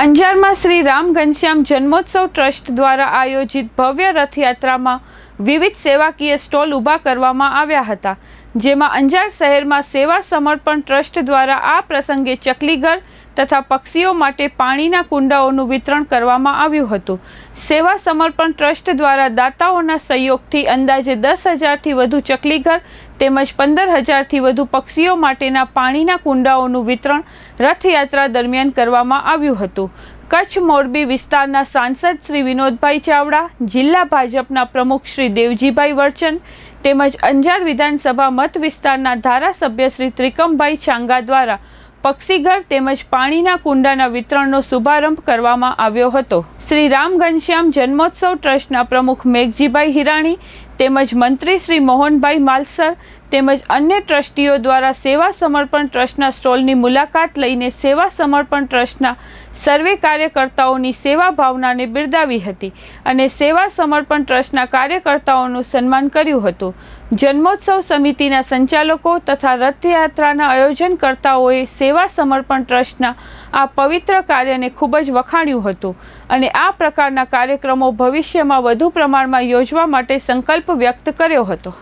અંજારમાં શ્રી રામ ઘનશ્યામ જન્મોત્સવ ટ્રસ્ટ દ્વારા આયોજિત ભવ્ય રથયાત્રામાં વિવિધ સેવાકીય સ્ટોલ ઊભા કરવામાં આવ્યા હતા, જેમાં અંજાર શહેરમાં સેવા સમર્પણ ટ્રસ્ટ દ્વારા આ પ્રસંગે ચકલીઘર તથા પક્ષીઓ માટે પાણીના કુંડાઓનું વિતરણ કરવામાં આવ્યું હતું. સેવા સમર્પણ ટ્રસ્ટ દ્વારા દાતાઓના સહયોગથી અંદાજે દસ હજારથી વધુ ચકલીઘર તેમજ પંદર હજારથી વધુ પક્ષીઓ માટેના પાણીના કુંડાઓનું વિતરણ રથયાત્રા દરમિયાન કરવામાં આવ્યું હતું. કચ્છ મોરબી વિસ્તારના સાંસદ શ્રી વિનોદભાઈ ચાવડા, જિલ્લા ભાજપના પ્રમુખ શ્રી દેવજીભાઈ વરચંદ તેમજ અંજાર વિધાનસભા મત વિસ્તારના ધારાસભ્ય શ્રી ત્રિકમભાઈ ચાંગા દ્વારા પક્ષીઘર તેમજ પાણીના કુંડાના વિતરણનો શુભારંભ કરવામાં આવ્યો હતો. શ્રી રામ ઘનશ્યામ જન્મોત્સવ ટ્રસ્ટના પ્રમુખ મેઘજીભાઈ હિરાણી તેમજ મંત્રી શ્રી મોહનભાઈ માલસર તેમજ અન્ય ટ્રસ્ટીઓ દ્વારા સેવા સમર્પણ ટ્રસ્ટના સ્ટોલની મુલાકાત લઈને સેવા સમર્પણ ટ્રસ્ટના સર્વે કાર્યકર્તાઓની સેવા ભાવનાને બિરદાવી હતી અને સેવા સમર્પણ ટ્રસ્ટના કાર્યકર્તાઓનું સન્માન કર્યું હતું. જન્મોત્સવ સમિતિના સંચાલકો તથા રથયાત્રાના આયોજનકર્તાઓએ સેવા સમર્પણ ટ્રસ્ટના આ પવિત્ર કાર્યને ખૂબ જ વખાણ્યું હતું અને આ પ્રકારના કાર્યક્રમો ભવિષ્યમાં વધુ પ્રમાણમાં યોજવા માટે સંકલ્પ વ્યક્ત કર્યો હતો.